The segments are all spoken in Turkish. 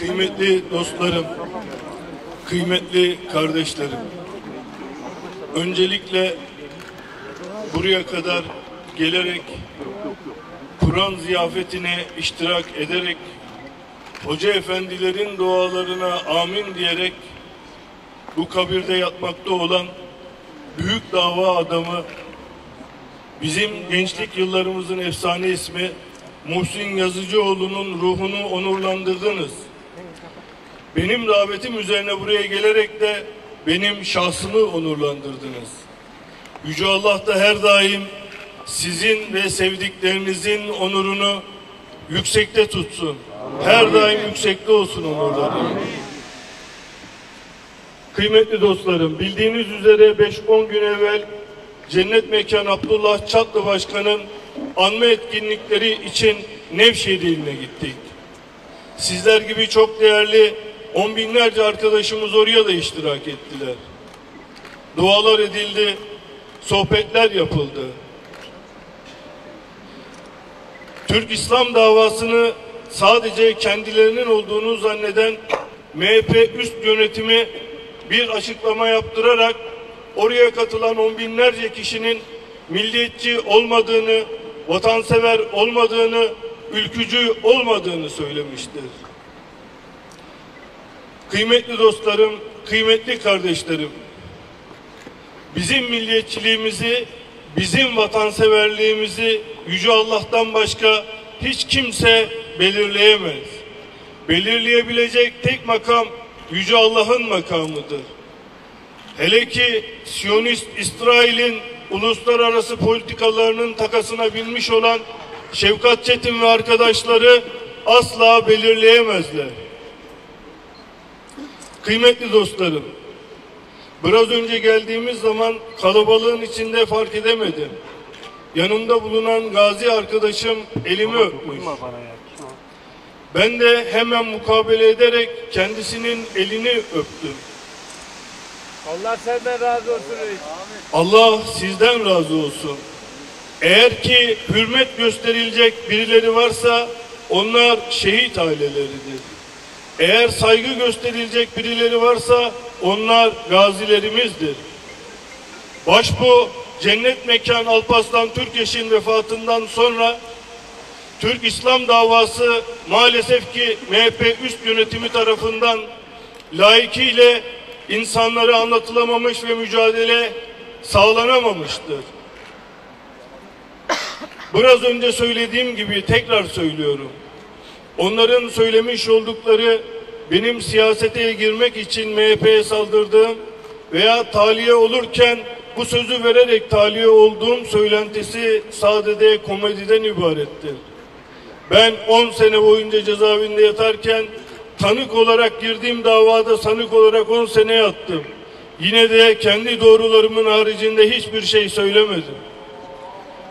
Kıymetli dostlarım, kıymetli kardeşlerim. Öncelikle buraya kadar gelerek Kur'an ziyafetine iştirak ederek hoca efendilerin dualarına amin diyerek bu kabirde yatmakta olan büyük dava adamı bizim gençlik yıllarımızın efsane ismi Muhsin Yazıcıoğlu'nun ruhunu onurlandırdınız. Benim davetim üzerine buraya gelerek de benim şahsımı onurlandırdınız. Yüce Allah da her daim sizin ve sevdiklerinizin onurunu yüksekte tutsun. Her daim yüksekte olsun onurları. Kıymetli dostlarım, bildiğiniz üzere 5-10 gün evvel Cennet Mekan Abdullah Çatlı Başkan'ın anma etkinlikleri için Nevşehir iline gittik. Sizler gibi çok değerli on binlerce arkadaşımız oraya da iştirak ettiler. Dualar edildi, sohbetler yapıldı. Türk İslam davasını sadece kendilerinin olduğunu zanneden MHP üst yönetimi bir açıklama yaptırarak oraya katılan on binlerce kişinin milliyetçi olmadığını, vatansever olmadığını, ülkücü olmadığını söylemiştir. Kıymetli dostlarım, kıymetli kardeşlerim, bizim milliyetçiliğimizi, bizim vatanseverliğimizi Yüce Allah'tan başka hiç kimse belirleyemez. Belirleyebilecek tek makam Yüce Allah'ın makamıdır. Hele ki Siyonist İsrail'in uluslararası politikalarının takasına binmiş olan Şevkat Çetin ve arkadaşları asla belirleyemezler. Kıymetli dostlarım, biraz önce geldiğimiz zaman kalabalığın içinde fark edemedim. Yanımda bulunan gazi arkadaşım elimi öpmüş. Ben de hemen mukabele ederek kendisinin elini öptüm. Allah senden razı olsun reis. Allah sizden razı olsun. Eğer ki hürmet gösterilecek birileri varsa onlar şehit aileleridir. Eğer saygı gösterilecek birileri varsa onlar gazilerimizdir. Başbu Cennet Mekan Alpaslan Türkeş'in vefatından sonra Türk İslam davası maalesef ki MHP üst yönetimi tarafından layıkıyla insanlara anlatılamamış ve mücadele sağlanamamıştır. Biraz önce söylediğim gibi tekrar söylüyorum. Onların söylemiş oldukları benim siyasete girmek için MHP'ye saldırdığım veya taliye olurken bu sözü vererek taliye olduğum söylentisi sadede komediden ibarettir. Ben 10 sene boyunca cezaevinde yatarken tanık olarak girdiğim davada sanık olarak 10 sene yattım. Yine de kendi doğrularımın haricinde hiçbir şey söylemedim.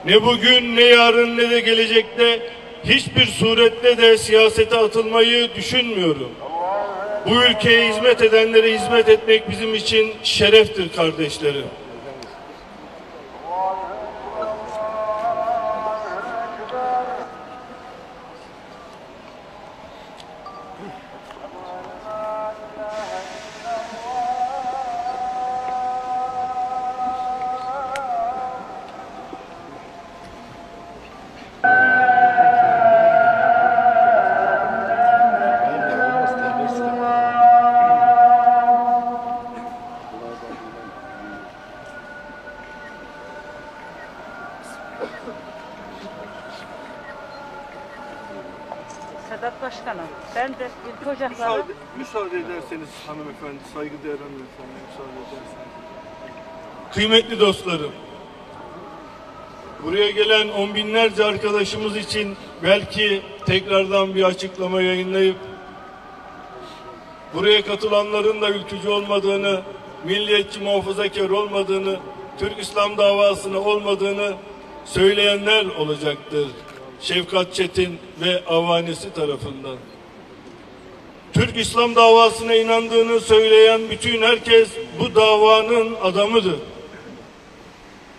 Ne bugün ne yarın ne de gelecekte hiçbir surette de siyasete atılmayı düşünmüyorum. Bu ülkeye hizmet edenlere hizmet etmek bizim için şereftir kardeşlerim. Sedat Başkanım, ben de ilk ocakları Müsaade, müsaade ederseniz hanımefendi, saygıdeğer hanımefendi müsaade ederseniz. Kıymetli dostlarım, buraya gelen on binlerce arkadaşımız için belki tekrardan bir açıklama yayınlayıp buraya katılanların da ülkücü olmadığını, milliyetçi muhafazakar olmadığını, Türk İslam davasına olmadığını söyleyenler olacaktır. Şevkat Çetin ve avanesi tarafından. Türk İslam davasına inandığını söyleyen bütün herkes bu davanın adamıdır.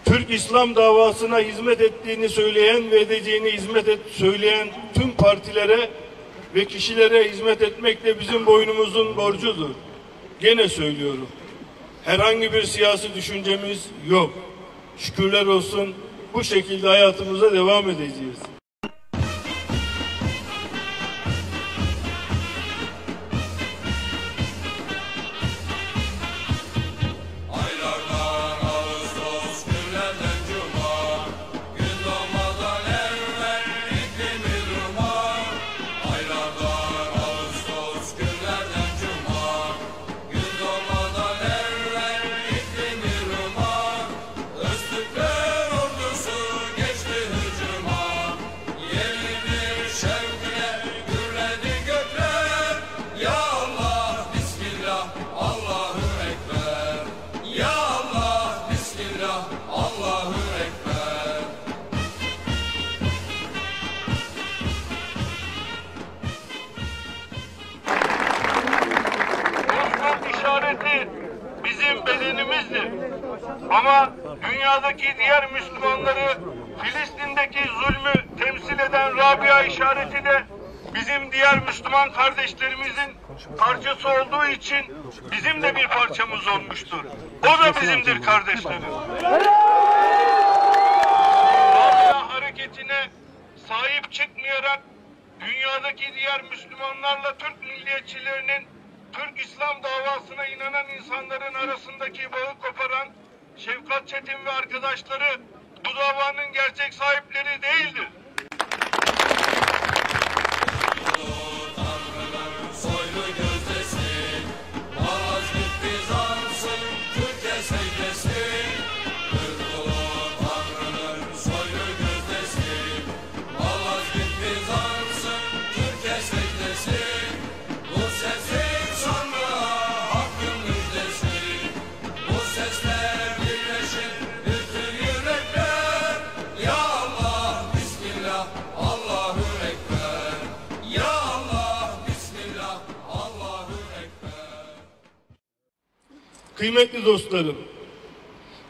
Türk İslam davasına hizmet ettiğini söyleyen ve edeceğini hizmet et söyleyen tüm partilere ve kişilere hizmet etmek de bizim boynumuzun borcudur. Gene söylüyorum. Herhangi bir siyasi düşüncemiz yok. Şükürler olsun bu şekilde hayatımıza devam edeceğiz. Bizim bedenimizdir. Ama dünyadaki diğer Müslümanları Filistin'deki zulmü temsil eden Rabia işareti de bizim diğer Müslüman kardeşlerimizin parçası olduğu için bizim de bir parçamız olmuştur. O da bizimdir kardeşlerim. Rabia hareketine sahip çıkmayarak dünyadaki diğer Müslümanlarla Türk milliyetçilerinin Türk İslam davasına inanan insanların arasındaki bağı koparan Şevkat Çetin ve arkadaşları bu davanın gerçek sahipleri değildir. Kıymetli dostlarım,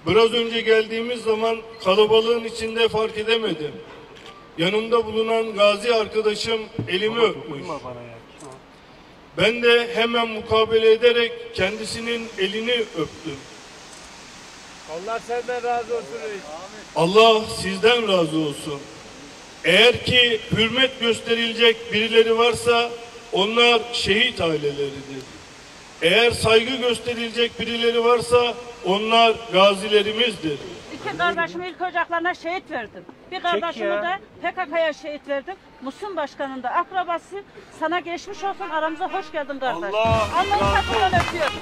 biraz önce geldiğimiz zaman kalabalığın içinde fark edemedim. Yanımda bulunan gazi arkadaşım elimi öpmüş. Ben de hemen mukabele ederek kendisinin elini öptüm. Allah senden razı olsun reis. Allah sizden razı olsun. Eğer ki hürmet gösterilecek birileri varsa onlar şehit aileleridir. Eğer saygı gösterilecek birileri varsa onlar gazilerimizdir. İki kardeşimi ilk ocaklarına şehit verdim. Bir kardeşimi de PKK'ya şehit verdim. Musun Başkanı'nın da akrabası sana geçmiş olsun aramıza hoş geldin kardeş. Allah Allah'ın razı kapıdan öpüyorum.